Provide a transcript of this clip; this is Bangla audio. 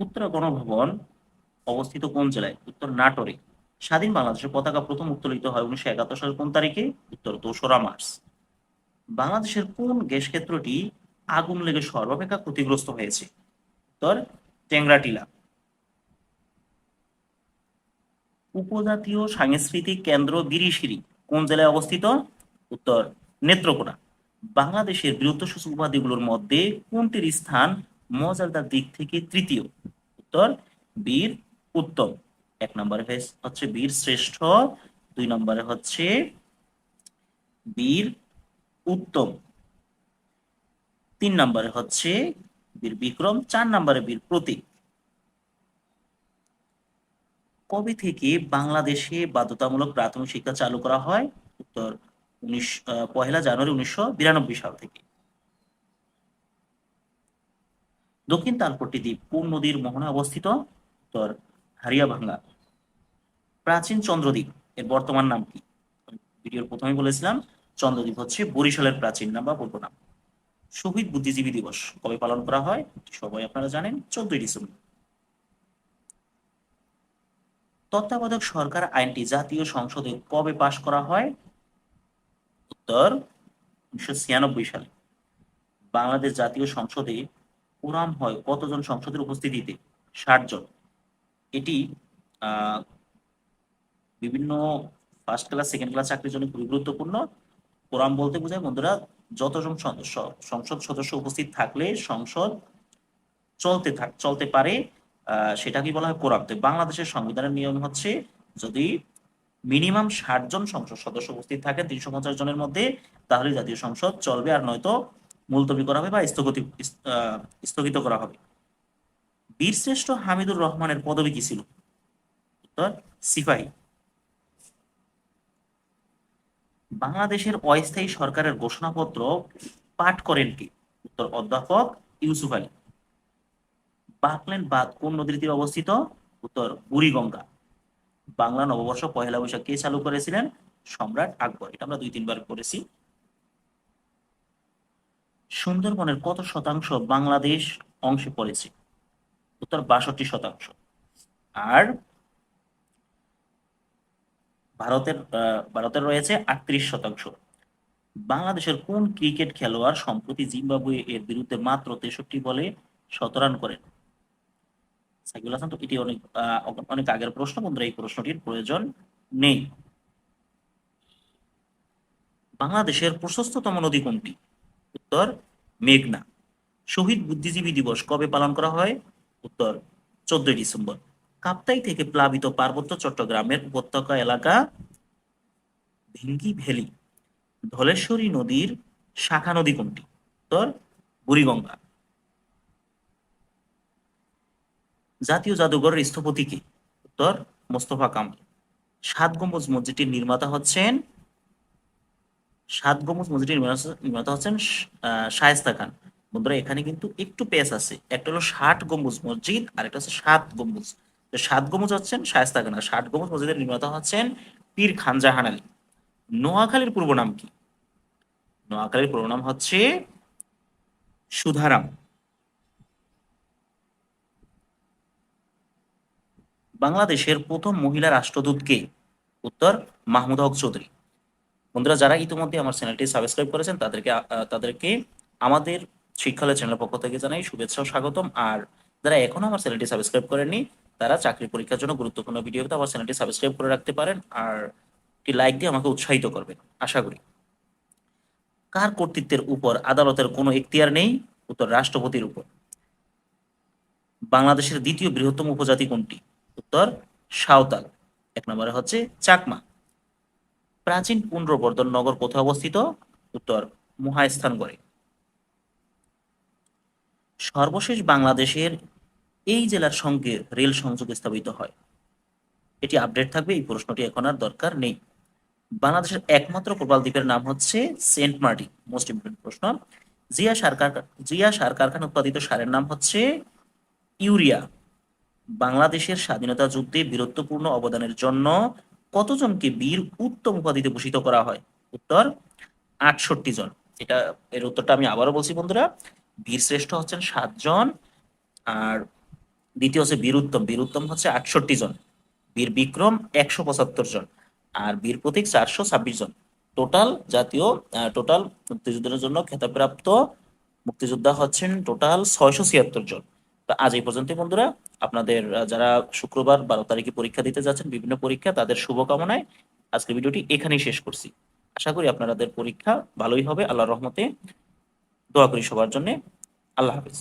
উত্তরা গণভবন অবস্থিত কোন জেলায়? উত্তর নাটোরে। স্বাধীন বাংলাদেশের পতাকা প্রথম উত্তোলিত হয় উনিশশো একাত্তর সালের কোন তারিখে? উত্তর দোসরা মার্চ। বাংলাদেশের কোন গ্যাস ক্ষেত্রটি আগুন লেগে সর্বাপেক্ষা ক্ষতিগ্রস্ত হয়েছে? উত্তর টেংরাটিলা উপজাতীয় সাংস্কৃতিক কেন্দ্র বিরিশিরি কোন জেলায় অবস্থিত? উত্তর নেত্রকোনা। বাংলাদেশের বীরত্বসূচক উপাধিগুলোর মধ্যে কোনটির স্থান মর্যাদার দিক থেকে তৃতীয়। উত্তর, বীর উত্তম। এক নম্বরে হচ্ছে বীর শ্রেষ্ঠ। দুই নম্বরে হচ্ছে বীর উত্তম। তিন নম্বরে হচ্ছে বীর বিক্রম, চার নম্বরে বীর প্রতীক। কবে থেকে বাংলাদেশে বাধ্যতামূলক প্রাথমিক শিক্ষা চালু করা হয়? উত্তর উনিশ পহেলা জানুয়ারি উনিশশো বিরানব্বই সাল থেকে। দক্ষিণ তালপট্টি দ্বীপ কোন নদীর মোহনায় অবস্থিত? উত্তর হারিয়াভাঙ্গা প্রাচীন চন্দ্রদ্বীপ, এর বর্তমান নাম কি? ভিডিওর প্রথমে বলেছিলাম, চন্দ্রদ্বীপ হচ্ছে বরিশালের প্রাচীন নাম বা পূর্ব নাম। শহীদ বুদ্ধিজীবী দিবস কবে পালন করা হয়? সবাই আপনারা জানেন, চোদ্দই ডিসেম্বর। তত্ত্বাবধায়ক সরকার আইনটি জাতীয় সংসদে কবে পাশ করা হয়? উত্তর, উনিশশো ছিয়ানব্বই সালে। বাংলাদেশ জাতীয় সংসদে কোরাম হয় কতজন সংসদের উপস্থিতিতে? ষাট জন। এটি বিভিন্ন ফার্স্ট ক্লাস সেকেন্ড ক্লাস চাকরির জন্য খুবই গুরুত্বপূর্ণ। কোরাম বলতে বোঝায়, বন্ধুরা, যতজন সংসদ সদস্য উপস্থিত থাকলে সংসদ চলতে থাক, চলতে পারে সেটাকে বলা হয় কোরাম তো বাংলাদেশের সংবিধানের নিয়ম হচ্ছে, যদি মিনিমাম ষাট জন সংসদ সদস্য উপস্থিত থাকে, তিনশো পঞ্চাশ জনের মধ্যে, তাহলে জাতীয় সংসদ চলবে আর নয়তো মুলতবি করা হবে বা স্থগতি স্থগিত করা হবে। বীরশ্রেষ্ঠ হামিদুর রহমানের পদবী কি ছিল? উত্তর, সিপাহী। বাংলাদেশের অস্থায়ী সরকারের ঘোষণাপত্র পাঠ করেন কি? উত্তর, অধ্যাপক ইউসুফ আলী। বাকলেন বাঁধ কোন নদীর তীরে অবস্থিত? উত্তর, বুড়িগঙ্গা। বাংলা নববর্ষ পহেলা বৈশাখ কে চালু করেছিলেন? সম্রাট আকবর। এটা আমরা দুই তিনবার করেছি। সুন্দরবনের কত শতাংশ বাংলাদেশ অংশে পড়েছে? উত্তর বাষট্টি শতাংশ। আর ভারতের ভারতের রয়েছে আটত্রিশ শতাংশ। বাংলাদেশের কোন ক্রিকেট খেলোয়াড় সম্প্রতি জিম্বাবুয়ে এর বিরুদ্ধে মাত্র তেষট্টি বলে শতরান করেন? সাইকুল হাসান, তো এটি অনেক অনেক আগের প্রশ্ন। বন্ধুরা, এই প্রশ্নটির প্রয়োজন নেই। বাংলাদেশের প্রশস্ততম নদী কোনটি? উত্তর মেঘনা শহীদ বুদ্ধিজীবী দিবস কবে পালন করা হয়? উত্তর, চোদ্দই ডিসেম্বর। কাপ্তাই থেকে প্লাবিত পার্বত্য চট্টগ্রামের উপত্যকা এলাকা ভেঙ্গি ভ্যালি, ধলেশ্বরী নদীর শাখা নদী কোনটি? উত্তর, বুড়িগঙ্গা। জাতীয় জাদুঘরের স্থপতি কে? উত্তর, মোস্তফা কামাল। সাত গম্বুজ মসজিদটির নির্মাতা হচ্ছেন সাত গম্বুজ মসজিদটির নির্মাতা- হচ্ছেন শায়েস্তা খান। বন্ধুরা, এখানে কিন্তু একটু পেস আছে। একটা হলো ষাট গম্বুজ মসজিদ, আর একটা হচ্ছে সাত গম্বুজ সাত গম্বুজ হচ্ছেন শায়েস্তা খান, আর ষাট গম্বুজ মসজিদের নির্মাতা হচ্ছেন পীর খান জাহান আলী। নোয়াখালীর পূর্ব নাম কি? নোয়াখালীর পূর্ব নাম হচ্ছে সুধারাম। বাংলাদেশের প্রথম মহিলা রাষ্ট্রদূত কে? উত্তর মাহমুদ হক চৌধুরী। বন্ধুরা, যারা ইতিমধ্যে আমার চ্যানেলটি সাবস্ক্রাইব করেছেন, তাদেরকে তাদেরকে আমাদের শিক্ষালয় চ্যানেলের পক্ষ থেকে জানাই শুভেচ্ছা স্বাগতম। আর যারা এখনও আমার চ্যানেলটি সাবস্ক্রাইব করেননি, তারা চাকরি পরীক্ষার জন্য গুরুত্বপূর্ণ ভিডিও আমার চ্যানেলটি সাবস্ক্রাইব করে রাখতে পারেন আর একটি লাইক দিয়ে আমাকে উৎসাহিত করবেন, আশা করি। কার কর্তৃত্বের উপর আদালতের কোনো এখতিয়ার নেই? উত্তর, রাষ্ট্রপতির উপর। বাংলাদেশের দ্বিতীয় বৃহত্তম উপজাতি কোনটি? উত্তর, সাঁওতাল। এক নম্বরে হচ্ছে চাকমা। প্রাচীন পুনর্বর্ধন নগর কোথায় অবস্থিত? উত্তর মহাস্থানগড়ে। সর্বশেষ বাংলাদেশের এই জেলার সঙ্গে রেল সংযোগ স্থাপিত হয়। এটি আপডেট থাকবে, এই প্রশ্নটি এখন আর দরকার নেই। বাংলাদেশের একমাত্র প্রবাল দ্বীপের নাম হচ্ছে সেন্ট মার্টিন। মোস্ট ইম্পর্টেন্ট প্রশ্ন। জিয়া সার কারখানা জিয়া সার কারখানা উৎপাদিত সারের নাম হচ্ছে ইউরিয়া। বাংলাদেশের স্বাধীনতা যুদ্ধে বীরত্বপূর্ণ অবদানের জন্য কতজনকে বীর উত্তম উপাধিতে ভূষিত করা হয়? উত্তর, আটষট্টি জন। এটা, এর উত্তরটা আমি আবারও বলছি বন্ধুরা। বীর শ্রেষ্ঠ হচ্ছেন সাতজন আর দ্বিতীয় হচ্ছে বীর উত্তম। বীর উত্তম হচ্ছে আটষট্টি জন। বীর বিক্রম একশো পঁচাত্তর জন, আর বীর প্রতীক চারশো ছাব্বিশ জন। টোটাল জাতীয় টোটাল মুক্তিযুদ্ধের জন্য খেতাবপ্রাপ্ত মুক্তিযোদ্ধা হচ্ছেন টোটাল ছয়শো ছিয়াত্তর জন। তো আজ এই পর্যন্তই বন্ধুরা। আপনাদের যারা শুক্রবার বারো তারিখে পরীক্ষা দিতে যাচ্ছেন, বিভিন্ন পরীক্ষা, তাদের শুভকামনায় আজকের ভিডিওটি এখানেই শেষ করছি। আশা করি আপনাদের পরীক্ষা ভালোই হবে। আল্লাহর রহমতে দোয়া করি সবার জন্য। আল্লাহ হাফিজ।